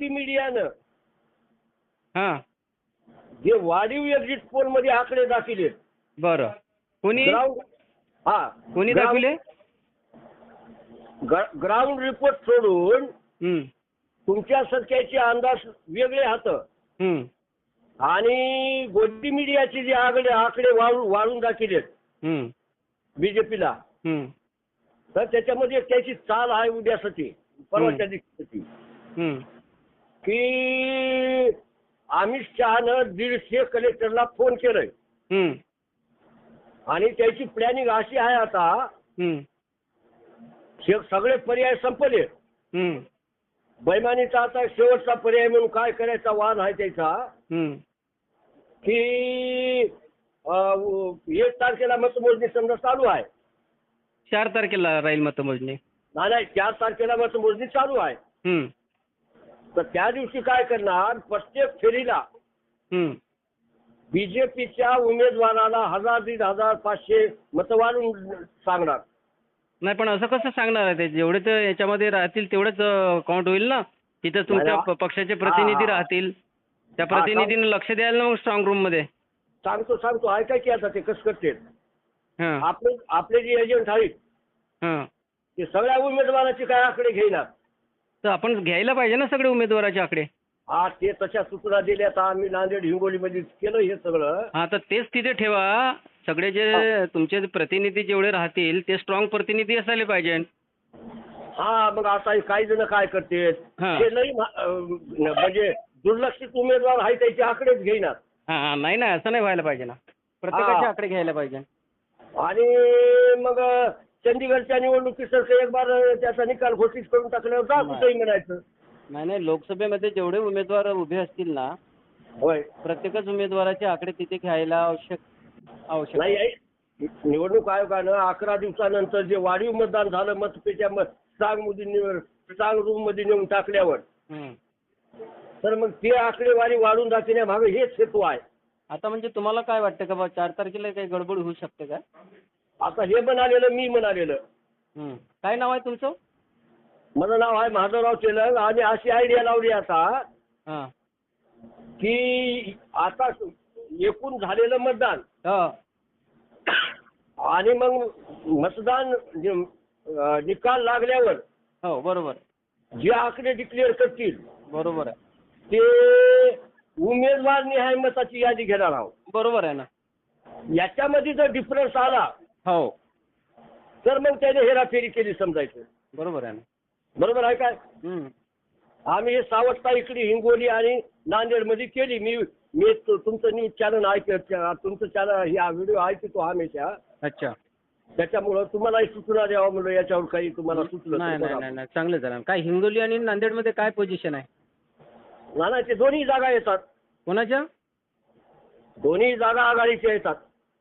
गोदी मीडियानं हा. जे वाढीव एक्झिट पोलमध्ये आकडे दाखिले बरं. कोणी? हा. कोणी दाखवले? ग्राउंड रिपोर्ट सोडून तुमच्या संख्येचे अंदाज वेगळे हात. हम्म, आणि गोदी मीडियाचे जे आकडे आकडे वाढून हम्म, बीजेपीला. हम्म, तर त्याच्यामध्ये त्याची चाल आहे उद्यासाठी. परवाच्या दिवशी. की अमित शहानं दीडशे कलेक्टरला फोन केलाय. हम्म, आणि त्याची प्लॅनिंग अशी आहे आता. हम्म, शे- सगळे पर्याय संपले. हम्म, बैमानीचा आता शेवटचा पर्याय म्हणून काय करायचा वाद आहे त्याचा? हम्म. की अं, एक तारखेला मतमोजणी समजा चालू आहे. चार तारखेला राहील मतमोजणी. नाही नाही चार तारखेला मतमोजणी चालू आहे. हम्म, तर त्या दिवशी काय करणार? प्रत्येक फेरीला हम्म. बीजेपीच्या उमेदवाराला हजार दीड हजार पाचशे मतं वाढून सांगणार. नाही पण असं कसं सांगणार आहे ते? जेवढे तर याच्यामध्ये राहतील तेवढंच काउंट होईल ना? तिथं तुमच्या पक्षाचे प्रतिनिधी. राहतील. त्या प्रतिनिधीनं लक्ष द्यायला ना मग स्ट्रॉंग रूममध्ये. सांगतो सांगतो. ऐकाय की आता ते कसं करते आपले आपले जे एजंट आहेत ते सगळ्या उमेदवाराचे काय आकडे घेणार? तर आपण घ्यायला पाहिजे ना सगळे उमेदवाराचे आकडे? हा ते तशा सूचना दिल्या आता आम्ही नांदेड हिंगोलीमध्ये केलं हे सगळं. हा तर तेच तिथे ठेवा. सगळे जे तुमचे प्रतिनिधी जेवढे राहतील ते स्ट्रॉंग प्रतिनिधी असायला पाहिजे. हा मग आता काही जण काय करते. ते अं, म्हणजे दुर्लक्षित उमेदवार आहे त्याचे आकडेच घेणार हा हा नाही नाही असं नाही व्हायला पाहिजे ना. प्रत्येकाचे. आकडे घ्यायला पाहिजे. आणि मग चंदीगडच्या निवडणुकीसारखं एक बार त्याचा निकाल घोषित करून टाकल्यावर जा. कुठेही म्हणायचं नाही नाही लोकसभेमध्ये जेवढे उमेदवार उभे असतील ना होय प्रत्येकच उमेदवाराचे आकडे तिथे घ्यायला आवश्यक आवश्यक नाही आहे. आहे. निवडणूक आयोगानं अकरा दिवसानंतर जे वाढीव मतदान झालं मतपेट्या मत स्ट्रांगमध्ये स्ट्रांग रूममध्ये नेऊन टाकल्यावर हम्म. तर मग ते आकडेवारी वाढून दाखवण्यामागे हेच हेतू आहे आता म्हणजे तुम्हाला काय वाटतं का बा चार तारखेला काही गडबड होऊ शकते का आता हे म्हणालेलं मी म्हणालेलं. काय नाव आहे तुमचं? माझं नाव आहे माधवराव तेलंग आणि अशी आयडिया लावली आता की आता एकूण झालेलं मतदान. आणि मग मतदान निकाल लागल्यावर हो बरोबर. जे आकडे डिक्लेअर करतील बरोबर आहे. ते उमेदवार निहाय मताची यादी घेणार आहोत. बरोबर आहे ना. याच्यामध्ये जर डिफरन्स आला हो. तर मग त्याने हेराफेरी केली समजायचं. बरोबर आहे ना. बरोबर आहे काय? हम्म. आम्ही हे सावटता इकडे हिंगोली आणि नांदेडमध्ये केली. मी मी तु- तुमचं न्यूज चॅनल ऐकत तुमचं चॅनल हा व्हिडिओ ऐकतो हमेशा. अच्छा. त्याच्यामुळं तुम्हालाही सूचना द्यावं म्हणलं याच्यावर काही तुम्हाला सुचलं नाही तर नाही बघा. नाही नाही. चांगलं झालं. काय हिंगोली आणि नांदेडमध्ये काय पोझिशन आहे? नाही ते दोन्ही जागा येतात. कोणाच्या? दोन्ही जागा आघाडीच्या येतात.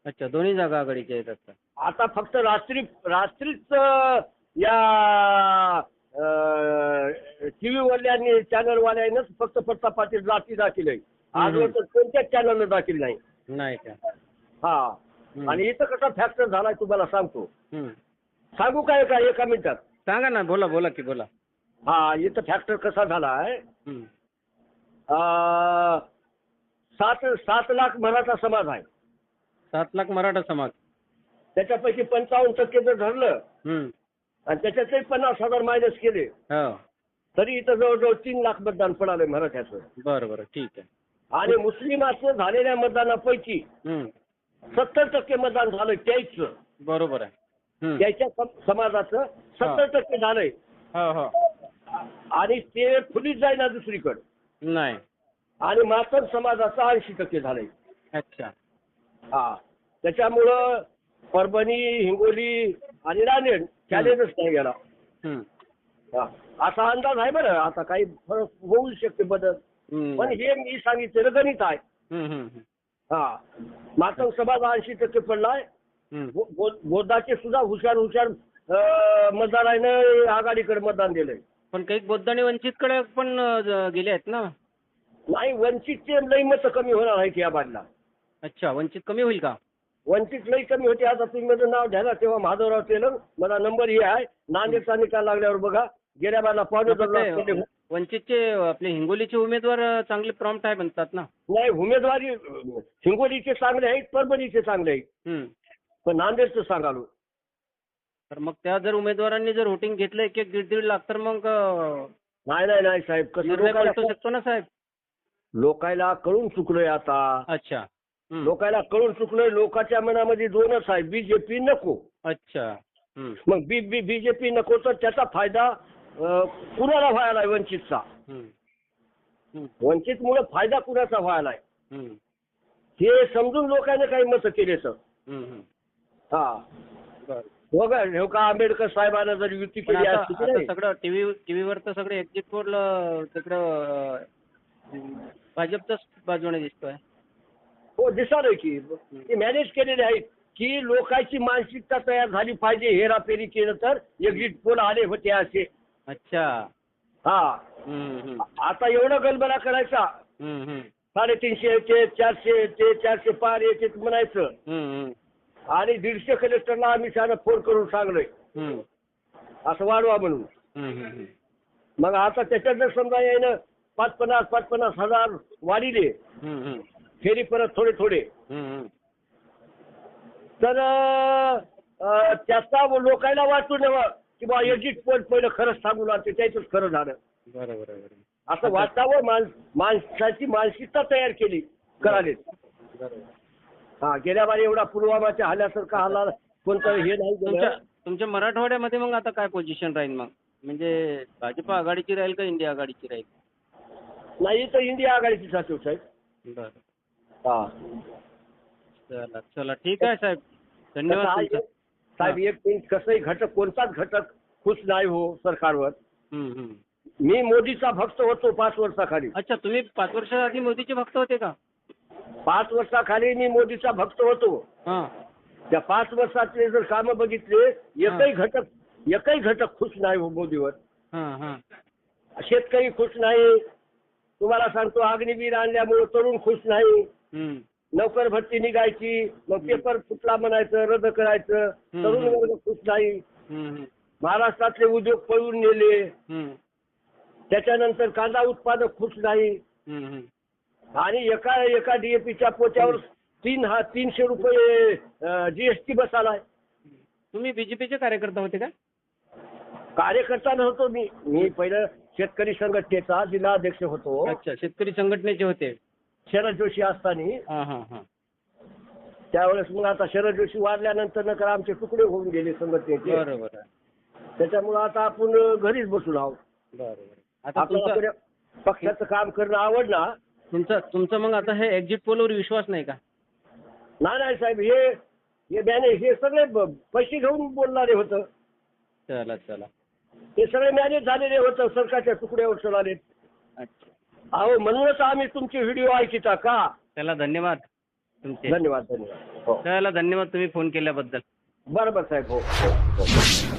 अच्छा दोन्ही जागा आघाडीच्या आहेत आता. आता फक्त रात्री रात्रीच या टीव्ही वाल्यांनी चॅनल वाल्यांनीच फक्त पत्ता पाटील रात्री दाखल आहे. आजवर तर कोणत्याच चॅनलला दाखल नाही. नाही का? हा. आणि इथं कसा फॅक्टर झालाय तुम्हाला सांगतो. सांगू काय का एका मिनिटात? सांगा ना बोला बोला की बोला. हा इथं फॅक्टर कसा झालाय? सात सात लाख मराठा समाज आहे. सात लाख मराठा समाज. त्याच्यापैकी पंचावन्न टक्के जर धरलं हम्म. आणि त्याच्यातही पन्नास हजार मायनस केले हो. तरी इथं जवळजवळ तीन लाख मतदान पडालंय मराठ्याचं. बरं बरं ठीक आहे. आणि मुस्लिमाचं झालेल्या मतदानापैकी हम्म. सत्तर टक्के मतदान झालं त्याचं. बरोबर आहे. हम्म. त्याच्या सम- समाजाचं सत्तर टक्के झालंय. हो हो. आणि ते फुलीच जाईना दुसरीकडे. नाही. आणि मातर समाजाचं ऐंशी टक्के झालंय. अच्छा. हा. त्याच्यामुळं परभणी हिंगोली आणि नांदेड चॅलेंजच नाही गेला. हा. असा अंदाज आहे बरं. आता काही फरक होऊ शकते बदल. पण हे मी सांगितलेलं गणित आहे. हा. मातंग समाज ऐंशी टक्के पडलाय. गोदाचे सुद्धा हुशार हुशार मतदारानं आघाडीकडे मतदान दिलंय. पण काही बौद्ध आणि वंचितकडे पण गेले आहेत ना? नाही वंचितचे लई मतं कमी होणार आहेत या बाजूला अच्छा वंचित कमी होईल का? वंचित लई कमी होते. आता तुम्ही माझं नाव घ्या ना तेव्हा माधवराव तेलंग माझा नंबर हे आहे. नांदेडचा निकाल लागल्यावर बघा. गेल्या बाजूला पावणे दोन लाख ते- केले. वंचितचे आपले हिंगोलीचे उमेदवार अं, चांगले प्रॉम्प्ट आहे म्हणतात ना. नाही उमेदवारी अं, हिंगोलीचे चांगले आहेत परभणीचे चांगले आहेत. हम्म. पण नांदेडचं सांगालो. तर मग त्या जर उमेदवारांनी जर वोटिंग घेतलं एक एक दीड दीड लाख तर मग अं, नाही नाही नाही साहेब. कसं निर्णय लोकायला शकतो ना साहेब? लोकायला कळून चुकलोय आता. अच्छा. लोकायला कळून चुकलोय लोकांच्या मनामध्ये दोनच आहे बीजेपी नको अच्छा. मग बी बी बीजेपी नको तर त्याचा फायदा कुणाला व्हायला वंचितचा. हम्म. वंचितमुळे फायदा कुणाचा व्हायला. हे समजून लोकांनी काही मतं केले. हम्म. हा. बघा हे का आंबेडकर साहेबांना जर युती केली असती सगळं टीव्ही टीव्हीवर तर सगळे एक्झिट पोल तिकडं अं, भाजपच्याच बाजूने दिसतोय हो दिसालय की ते मॅनेज केलेले आहेत की लोकांची मानसिकता तयार झाली पाहिजे हेराफेरी केलं तर एक्झिट पोल आले होते असे अच्छा हा. आता एवढं गलबला करायचा. साडेतीनशे येते चारशे येते चारशे पार येते म्हणायचं. आणि दीडशे कलेक्टरला आम्ही साधं फोन करून सांगलोय. असं वाढवा म्हणून. मग आता त्याच्यात जर समजा यायनं पाच पन्नास पाच पन्नास हजार वाढिले. फेरी परत थोडे थोडे. तर त्याचा लोकांना वाटून की बा एक्झिट पोल पहिलं खरंच सांगून आणते त्याच खरं झालं. बरोबर असं वाटावं माणस माणसाची मानसिकता तयार केली कराले हा गेल्या बारी एवढा पुलवामाच्या हल्ल्यासारखा हल्ला कोणतं हे नाही तुमच्या मराठवाड्यामध्ये मग आता काय पोझिशन राहील मग? म्हणजे भाजप आघाडीची राहील का इंडिया आघाडीची राहील? नाही तर इंडिया आघाडीची साहेब. हा. चला चला ठीक आहे साहेब. धन्यवाद कसं आहे, तुमचा. साहेब एक मिनिट कसंही घटक कोणताच घटक खुश नाही हो सरकारवर? हम्म, हम्म. मी मोदीचा भक्त होतो पाच वर्षाखाली. अच्छा तुम्ही पाच वर्षाआधी मोदीचे भक्त होते का? पाच वर्षाखाली मी मोदीचा भक्त होतो. हां. त्या पाच वर्षातले जर कामं बघितले एकही घटक एकही घटक खुश नाही हो मोदीवर. हां हां. शेतकरी खुश नाही. तुम्हाला सांगतो अग्निवीर आणल्यामुळे तरुण खुश नाही. नोकर भरती निघायची मग पेपर फुटला म्हणायचं रद्द करायचं. तरुण वर्ग खुश नाही. महाराष्ट्रातले उद्योग पळून नेले हम्म, त्याच्यानंतर कांदा उत्पादक खुश नाही. आणि एका एका डीएपीच्या पोत्यावर तीन हा तीनशे रुपये जीएसटी बसालाय तुम्ही बीजेपीचे कार्यकर्ता होते का? कार्यकर्ता नव्हतो मी. मी पहिलं शेतकरी संघटनेचा जिल्हाध्यक्ष होतो. अच्छा शेतकरी संघटनेचे होते. शरद जोशी असताना हां हां हां. त्यावेळेस मग आता शरद जोशी वाढल्यानंतर नंतर आमचे तुकडे होऊन गेले संघटनेचे. बरोबर आहे. त्याच्यामुळे आता आपण घरीच बसून आहोत. बरोबर आता तुमचा पक्षाचं काम करणं आवडणार तुमचा तुमचा मग आता हे एक्झिट पोलवर विश्वास नाही का? नाही नाही साहेब हे हे मॅनेज हे सगळे ब- पैसे घेऊन बोलणारे होतं. चला चला. हे सगळे मॅनेज झालेले होतं सरकारच्या तुकड्यावर चलाले अच्छा. अहो म्हणूनच आम्ही तुमचे व्हिडिओ ऐकिता का? चला धन्यवाद तुमचे. धन्यवाद धन्यवाद. हो. चला धन्यवाद तुम्ही फोन केल्याबद्दल. बरोबर साहेब हो. हो हो.